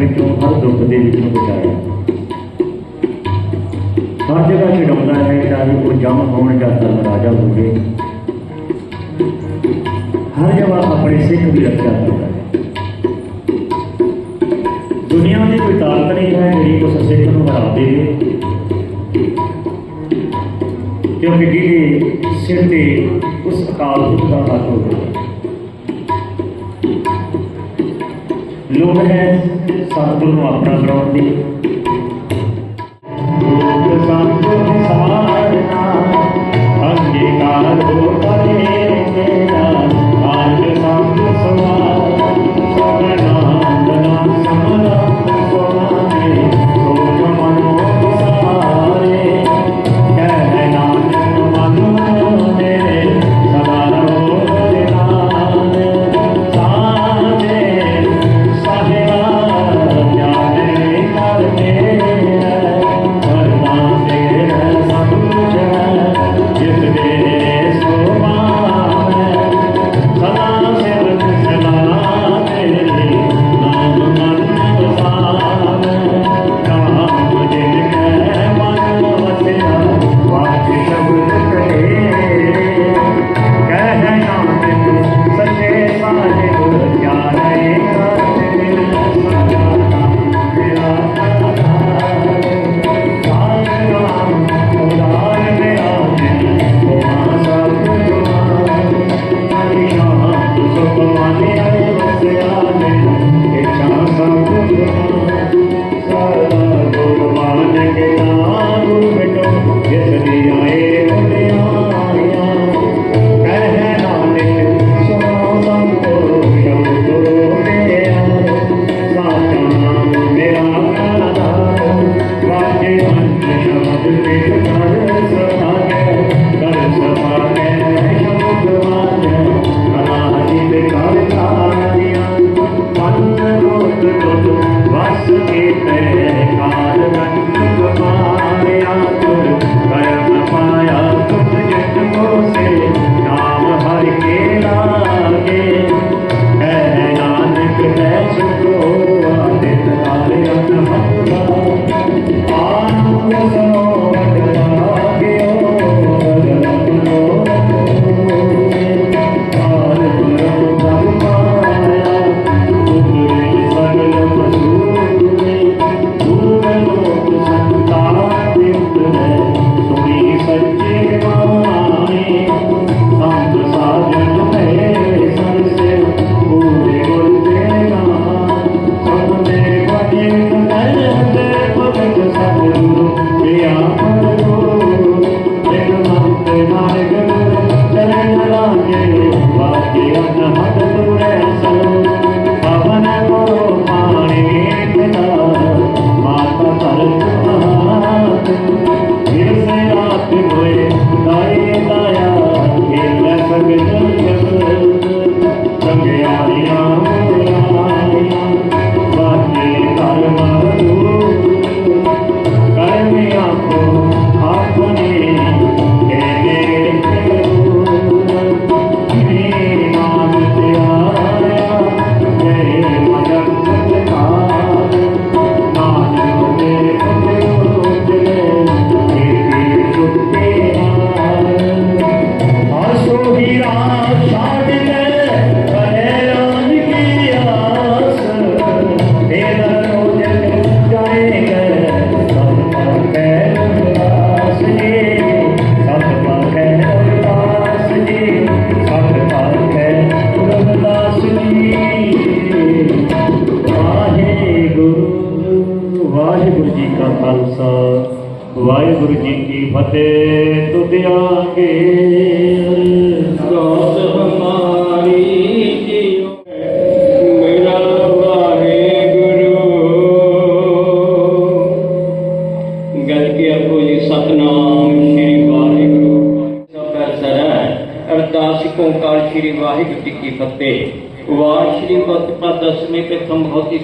विष्णु और द्रौपदी विष्णु को चाहे हर जगह छिड़कता है। चाहे वो जम होने का धर्मराजा होंगे हर जगह अपने सिख भी रक्षा करता है दुनिया में कोई ताकत नहीं है जी उस सिख को हरा देवे क्योंकि जिसे सिर से उस अकाल का हाथ हो गया लोग हैं भक्तों को अपना ग्राउंड दे अंगीकार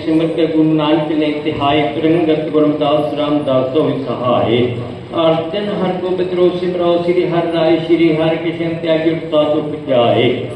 ਸਿਮਰਤ ਕੇ ਗੁਰੂ ਨਾਨਕ ਨੇ ਤਿਹਾਈ ਪ੍ਰੰਗਤ ਗੁਰਮਦਾਸ ਰਾਮਦਾਸ ਤੋਂ ਸਹਾਏ ਅਰਜਨ ਹਰ ਗੋਬਿੰਦ ਰੋ ਸਿਮਰੋ ਸ੍ਰੀ ਹਰਿ ਰਾਏ ਸ੍ਰੀ ਹਰਿ ਕ੍ਰਿਸ਼ਨ ਤਿਆਗੀ ਉਤਾ ਤੋਂ ਪਜਾਏ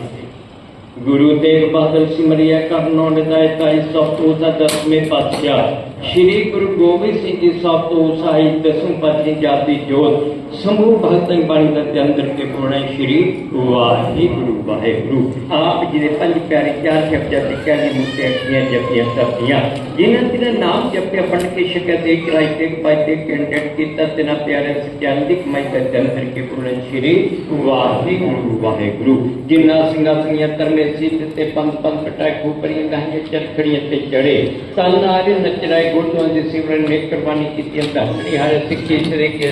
ਗੁਰੂ ਤੇਗ ਬਹਾਦਰ ਸਿਮਰਿਆ ਕਰਨੋ ਨਿਦਾਇਤਾ ਇਸ ਸਭ ਤੋਂ ਦਾ ਦਸਵੇਂ ਪਾਤਸ਼ਾਹ। ਸ੍ਰੀ ਗੁਰੂ ਗੋਬਿੰਦ ਸਿੰਘ ਜੀ ਸਭ ਤੋਂ ਸਾਈ ਦਸਮ ਪਾਤਸ਼ਾਹ ਜਾਤੀ ਜੋਤ। ਸਮੂਹ ਭਗਤਾਂ ਬਾਣੀ ਦਾ ਤੇ ਅੰਦਰ ਕੇ ਪੁਰਾਣੇ ਸ੍ਰੀ ਵਾਹਿਗੁਰੂ ਵਾਹਿਗੁਰੂ ਆਪ ਜੀ ਦੇ ਪੰਜ ਪਿਆਰੇ ਚਾਰ ਸ਼ਬਦਾਂ ਤੇ ਚਾਲੀ ਮੁਕਤੇ ਅੱਖੀਆਂ ਜਪੀਆਂ ਸਭੀਆਂ ਜਿਨ੍ਹਾਂ ਦੇ ਨਾਮ ਜਪਿਆ ਪੜ੍ਹ ਕੇ ਸ਼ਕਤ ਦੇ ਕਰਾਈ ਤੇ ਪਾਈ ਤੇ ਕੈਂਡਿਡੇਟ ਕੀਤਾ ਤੇ ਨਾ ਪਿਆਰੇ ਸਚਿਆਨ ਦੀ ਕਮਾਈ ਦਾ ਤੇ ਅੰਦਰ ਕੇ ਪੁਰਾਣੇ ਸ੍ਰੀ ਵਾਹਿਗੁਰੂ ਵਾਹਿਗੁਰੂ ਜਿਨ੍ਹਾਂ ਸਿੰਘਾਂ ਸਿੰਘਾਂ ਤਰਮੇ ਸਿੱਧ ਤੇ ਪੰਜ ਪੰਜ ਪਟਾਇ ਖੋਪਰੀਆਂ ਗਾਹੀਆਂ ਚਰਖੜੀਆਂ ਤੇ ਚੜੇ ਤਨ ਆਰੇ ਨਚਰਾਏ ਗੁਰਦੁਆਰੇ ਦੇ ਸਿਮਰਨ ਨੇ ਕੁਰਬਾਨੀ ਕੀਤੀ ਅੰਦਰ ਹਰ ਸਿੱਖੀ ਸਰੇ ਕੇ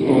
श्री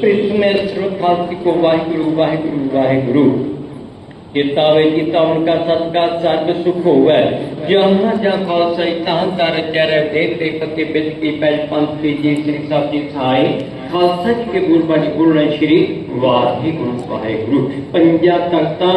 फिर इसमें श्रोतार्थी को वाहिगुरु वाहिगुरु वाहिगुरु कितावे कितावन उनका सत्कार सर्व सुख हुआ जहाँ जहाँ सही तहाँ तार जर देव ते पति, बिद की पैज पंथ की जी, श्री साहब जी सहाय खालसा के गुरु गुरबाणी गुरु ने श्री वाहे गुरु वाहे गुरु। पंजा तख्ता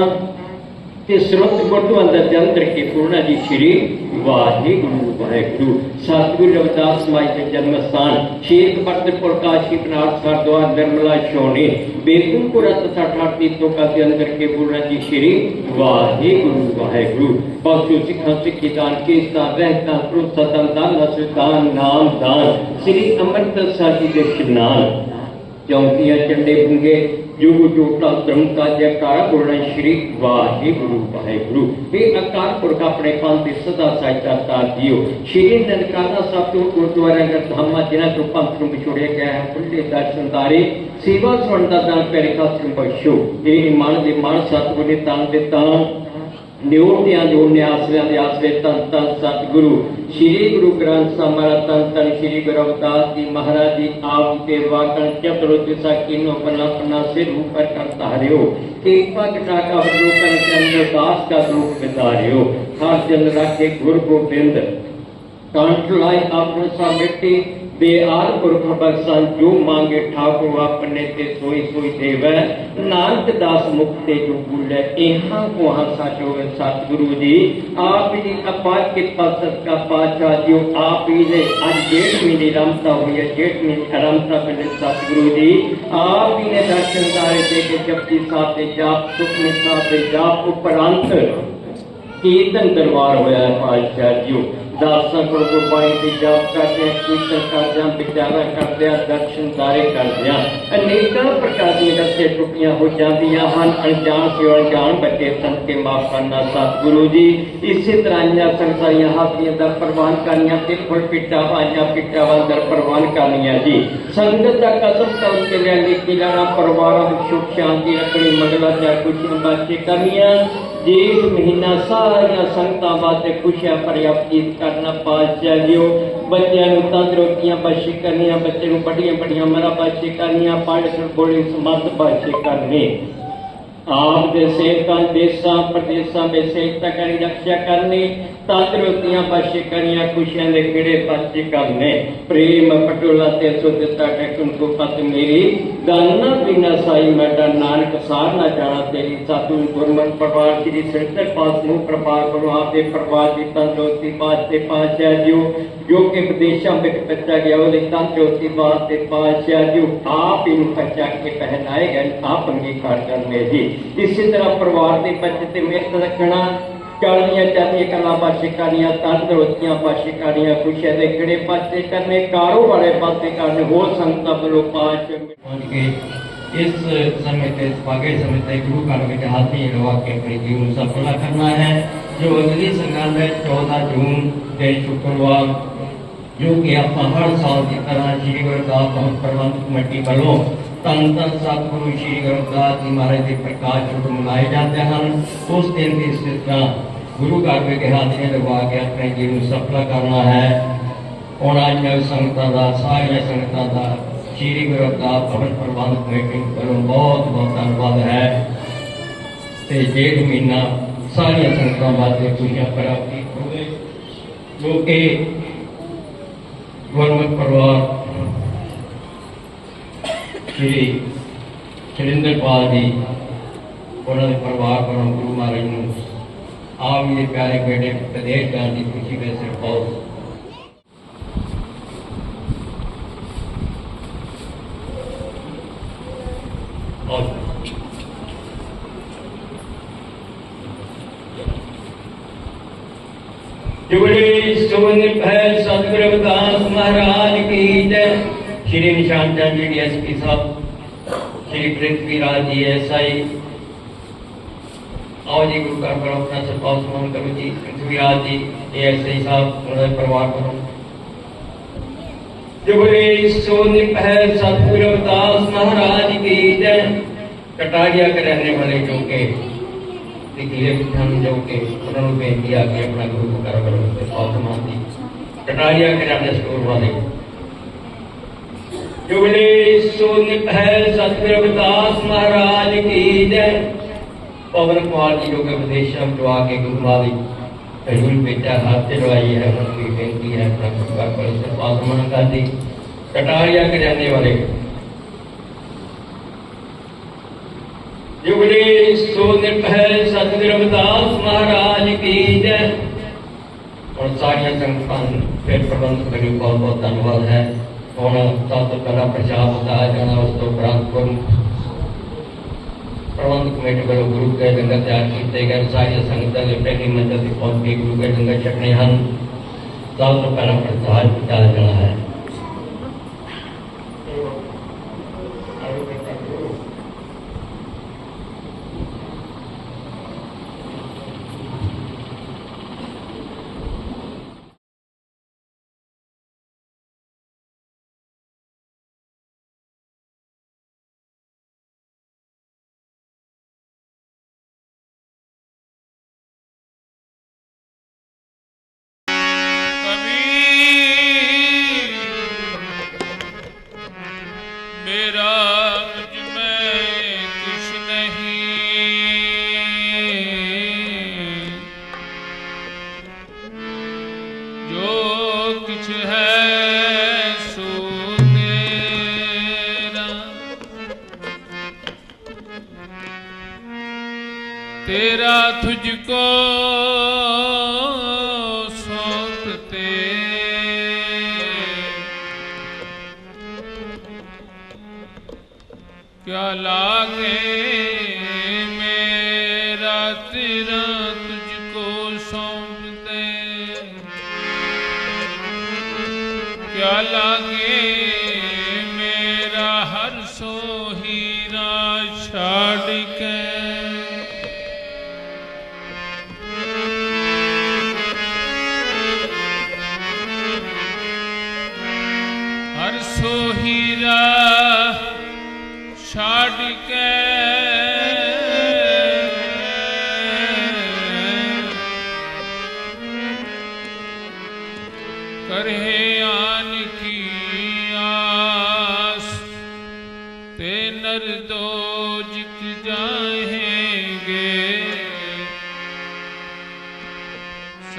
ਤੇ ਸਰਵਤ ਗੁਰਦੁਆਰਾ ਦਾ ਜੰਤਰ ਕੇ ਪੂਰਨਾ ਜੀ, ਸ਼੍ਰੀ ਵਾਹਿਗੁਰੂ ਵਾਹਿਗੁਰੂ। ਸਤਿਗੁਰੂ ਰਵਿਦਾਸ ਸਮਾਜ ਦੇ ਜਨਮ ਸਥਾਨ ਸ਼ੇਖ ਬਖਤ ਪ੍ਰਕਾਸ਼ੀ ਬਨਾਰਸ ਸਰਦੁਆਰ ਨਿਰਮਲਾ ਸ਼ੋਣੀ ਬੇਗਮਪੁਰਾ ਤਥਾ ਠਾਠੀ ਤੋਕਾ ਦੇ ਅੰਦਰ ਕੇ ਪੂਰਨਾ ਜੀ, ਸ਼੍ਰੀ ਵਾਹਿਗੁਰੂ ਵਾਹਿਗੁਰੂ। ਪਸ਼ੂ ਸਿੱਖਾਂ ਸਿੱਖੀ ਦਾਨ ਕੇ ਸਤਾ ਰਹਿਤਾ ਪ੍ਰੋਤਸਤਨ ਦਾਨ ਨਸਦਾਨ ਨਾਮ, ਦਾਨ। ਸ੍ਰੀ ਅੰਮ੍ਰਿਤ ਸਾਹਿਬ ਦੇ ਇਸ਼ਨਾਨ, ਚੌਂਕੀਆਂ ਚੰਡੇ ਪੁੰਗੇ योग योगता द्रहुं काज्य कारा पुरना श्री वाहे गुरु वाहे गुरु वे अकार पुर अपने पाल दे सदा सहायता ता दियो। श्री ननकाना सब तो गुरुद्वारे अगर धम्म जिना कृपा तुम छोड़े गए हैं। पुल्ले दर्शन दारी, सेवा स्वर्ण दान पेरिका तुम पशु ये मान दे मान सत्व ने तान दे तान निवडत्या जोडण्या असल्याने असले तन तन सद्गुरु श्री गुरु ग्रंथ समारा तन तन श्री गुरवदास जी महाराज जी आप के वाकन चतुर्दिशा किन्नो बना अपना सिर ऊपर करता हरियो कृपा कटा का अवलोकन चंद्र दास का रूप बितारियो हर जन रखे गुरु गोविंद कंठ लाई अपने सा मिट्टी बेआर पुरख बरसा जो मांगे ठाकुर अपने ते सोई सोई देव। नानक दास मुक्ते जो बुल यहाँ को हंसा जो सतगुरु जी। आप ही अपार कृपा सदका पाचा जो, आप ही ने आज जेठ में रमता हुई है, जेठ महीने रमता बने सतगुरु जी। आप ही ने दर्शन दारे दे के जपती साथ जाप, सुख में साथ जाप, उपरांत कीर्तन दरबार होया है पाचा जी। ਦਾਸਾਂ ਕੋਲ ਗੁਰਬਾਣੀ ਦੀ ਜਾਪ ਕਰਦੇ ਆ, ਕੀਰਤਨ ਕਰਦੇ ਆ, ਵਿਚਾਰਾ ਕਰਦੇ ਆ, ਦਰਸ਼ਨ ਦਾਰੇ ਕਰਦੇ ਆ। ਅਨੇਕਾਂ ਪ੍ਰਕਾਰ ਦੀਆਂ ਰਸਤੇ ਟੁੱਟੀਆਂ ਹੋ ਜਾਂਦੀਆਂ ਹਨ। ਅਣਜਾਣ ਸੇ ਅਣਜਾਣ ਬੱਚੇ ਸੰਤ ਕੇ ਮਾਫ ਕਰਨਾ ਸਤਿਗੁਰੂ ਜੀ। ਇਸੇ ਤਰ੍ਹਾਂ ਦੀਆਂ ਸੰਸਾਰੀਆਂ ਹਾਥੀਆਂ ਦਾ ਪ੍ਰਵਾਨ ਕਰਨੀਆਂ ਤੇ ਫੁੱਲ ਪਿੱਟਾ ਵਾਜਾ ਪਿੱਟਾ ਵਾਂਦਰ ਪ੍ਰਵਾਨ ਕਰਨੀਆਂ ਜੀ। ਸੰਗਤ ਦਾ ਕਸਮ ਕਰਨ ਕੇ ਲੈ ਲਈ ਕਿ ਜਾਣਾ ਪਰਿਵਾਰਾਂ ਵਿੱਚ ਸੁਖ ਸ਼ਾਂਤੀ ਰੱਖਣੀ ਮਗਲਾ ਜਾਂ ਕੁਛ ਬਾਤੇ ਕਰਨੀਆਂ। ਜੇਠ ਮਹੀਨਾ ਸਾਰੀਆਂ ਸੰਗਤਾਂ ਵਾਸਤੇ ਖੁਸ਼ੀਆਂ ਭਰਿਆ ਬਤੀਤ ਕਰਨਾ ਪਾਤਸ਼ਾਹ ਜੀਓ। ਬੱਚਿਆਂ ਨੂੰ ਤੰਦਰੁਸਤੀਆਂ ਬਖਸ਼ੀ ਕਰਨੀਆਂ, ਬੱਚੇ ਨੂੰ ਵੱਡੀਆਂ ਵੱਡੀਆਂ ਮਰਾ ਬਖਸ਼ੀ ਕਰਨੀਆਂ ਪੰਜ ਬੋਲੇ ਸਮਰਥ ਬਖਸ਼ੀ ਕਰਨੇ। ਆਪ ਦੇ ਸੇਵਕਾਂ, ਦੇਸਾਂ, ਪ੍ਰਦੇਸਾਂ ਵਿੱਚ ਸੇਵਤਾ ਕਰੀ ਰੱਖਿਆ ਕਰਨੀ। ਤੰਦਰੁਸਤੀਆਂ ਬਖਸ਼ੀ ਕਰੀਆਂ ਖੁਸ਼ੀਆਂ ਦੇ ਖੇੜੇ ਪਾਸੇ ਕਰਨੇ ਪ੍ਰੇਮ ਪਟੋਲਾ ਤੇ ਸੁਦਤਾ ਟੈਕਨ ਕੋ ਪਤ ਮੇਰੀ ਗਾਨਾ ਬਿਨਾ ਸਾਈ ਮੈਡਾ ਨਾਨਕ ਸਾਰ ਨਾ ਜਾਣਾ ਤੇਰੀ ਸਾਤੂ ਗੁਰਮਨ ਪਰਵਾਰ ਸ੍ਰੀ ਸ੍ਰਿਸ਼ਟ ਪਾਸ ਨੂੰ ਕਿਰਪਾ ਕਰੋ ਆਪੇ ਪਰਵਾਰ ਦੀ ਤੰਦਰੁਸਤੀ ਪਾਸੇ ਪਾਸ਼ਾ ਜਿਓ ਜੋ ਕਿ ਵਿਦੇਸ਼ਾਂ ਵਿੱਚ ਬੱਚਾ ਗਿਆ ਉਹਦੇ ਤੰਦਰੁਸਤੀ ਵਾਸਤੇ ਪਾਸ਼ਾ ਜਿਓ ਆਪ ਹੀ ਬੱਚਾ ਕੇ ਪਹਿਨਾਏ ਗਏ ਆਪ ਅੰਗੀਕਾਰ ਕਰਨੇ ਜੀ ਇਸੇ ਤਰ੍ਹਾਂ ਪਰਿਵਾਰ ਦੇ ਬੱਚੇ ਤੇ ਮਿਹਨਤ ਰੱਖਣਾ ਚਾਲੀਆਂ ਚਾਲੀਆਂ ਕਲਾ ਪਾਸੇ ਕਰਨੀਆਂ ਤੰਦਰੁਸਤੀਆਂ ਪਾਸੇ ਕਰਨੀਆਂ ਖੁਸ਼ੀਆਂ ਦੇ ਕਿਹੜੇ ਪਾਸੇ ਕਰਨੇ ਕਾਰੋ ਵਾਲੇ ਪਾਸੇ ਕਰਨੇ ਹੋਰ ਸੰਗਤਾਂ ਵੱਲੋਂ ਪਾਸ ਪਹੁੰਚ ਕੇ ਇਸ ਸਮੇਂ ਤੇ ਭਾਗੇ ਸਮੇਂ ਤੇ ਗੁਰੂ ਘਰ ਵਿੱਚ ਹਾਥੀ ਰਵਾ ਕੇ ਆਪਣੀ ਜੀਵਨ ਨੂੰ ਸਫਲਾ ਕਰਨਾ ਹੈ ਜੋ ਅਗਲੀ ਸੰਗਤ ਹੈ 14 ਜੂਨ ਦੇ ਸ਼ੁੱਕਰਵਾਰ ਜੋ ਕਿ ਆਪਾਂ ਹਰ ਸਾਲ ਦੀ ਤਰ੍ਹਾਂ ਸ਼੍ਰੀ ਗੁਰੂ ਗ੍ਰੰਥ ਸਾਹਿਬ ਪ੍ਰਬੰਧਕ ਕਮੇਟੀ ਵੱਲੋਂ ਧੰਨ ਧੰਨ ਸਤਿਗੁਰੂ ਸ਼੍ਰੀ ਗੁਰੂ ਗ੍ਰੰਥ ਜੀ ਮਹਾਰਾਜ ਦੇ ਪ੍ਰਕਾਸ਼ ਪੁਰਬ ਮਨਾਏ ਜਾਂਦੇ ਹਨ ਉਸ ਦਿਨ ਵੀ ਇਸ ਤਰ੍ਹਾਂ ਗੁਰੂ ਘਰ ਵਿੱਚ ਹਾਥੀ ਰਵਾ ਕੇ ਆਪਣੇ ਜੀਵਨ ਨੂੰ ਸਫਲਾ ਕਰਨਾ ਹੈ ਹੁਣ ਅੱਜ ਮੈਂ ਸੰਗਤਾਂ ਦਾ ਸਾਰੀਆਂ ਸੰਗਤਾਂ ਦਾ ਸ਼੍ਰੀ ਗੁਰੂ ਅਵਤਾਰ ਭਵਨ ਪ੍ਰਬੰਧ ਕਮੇਟੀ ਵੱਲੋਂ ਬਹੁਤ ਬਹੁਤ ਧੰਨਵਾਦ ਹੈ ਤੇ ਜੇਠ ਮਹੀਨਾ ਸਾਰੀਆਂ ਸੰਗਤਾਂ ਵਾਸਤੇ ਖੁਸ਼ੀਆਂ ਪ੍ਰਾਪਤੀ ਹੋਵੇ ਜੋ ਕਿ ਗੁਰਮਤਿ ਪਰਿਵਾਰ ਸ਼੍ਰੀ ਸੁਰਿੰਦਰਪਾਲ ਜੀ ਉਹਨਾਂ ਦੇ ਪਰਿਵਾਰ ਵੱਲੋਂ ਗੁਰੂ ਮਹਾਰਾਜ ਨੂੰ आप मेरे प्यारे बेटे, प्रदेश गांधी खुशी में से बहुत। सुवर्ण महाराज की जय। Shri Nishan Chand ji D S P साहब, श्री पृथ्वीराज जी एस आई आओ जी गुरु का करो अपना सत्पाल समान करो जी। पृथ्वी राज जी एएसआई साहब, उन्होंने परिवार करो जुबली सोनी पहल सतगुरु महाराज की जय। कटारिया के रहने वाले जो के निकले हम जो के उन्होंने बेनती आ के अपना गुरु को करो करो से पासमान दी कटारिया के रहने स्टोर वाले। जुबली सोनी पहल सतगुरु रविदास महाराज की जय। पवन कुमार जी के विदेश में जो आके गुरु माली हजूर बेटा हाथ से लड़ाई है उनकी बेनती है, अपना का करो से पासमान का दी कटारिया के रहने वाले। जुबली सो निर्भय सतगुरु रविदास महाराज की जय। और सारिया संगतां फिर प्रबंध करी बहुत बहुत धन्यवाद है। सब तो पहला प्रचार बताया जाना उस तो उपरांत गुरु प्रबंध कमेटी वालों गुरु के गंगा तैयार किए गए सारिया संगत पहली मंजिल पहुँच के गुरु के गंगा छकने हैं सब तो पहला प्रचार किया जाना है। तेरा तुझको सौंप दे क्या लागे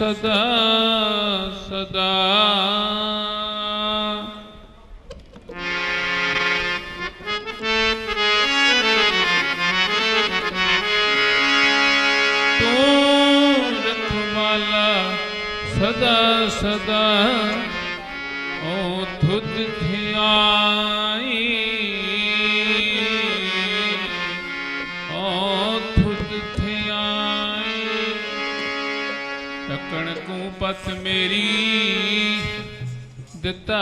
सदा सदा। सदा सदा। ओ धुत ਮੇਰੀ ਦਿੱਤਾ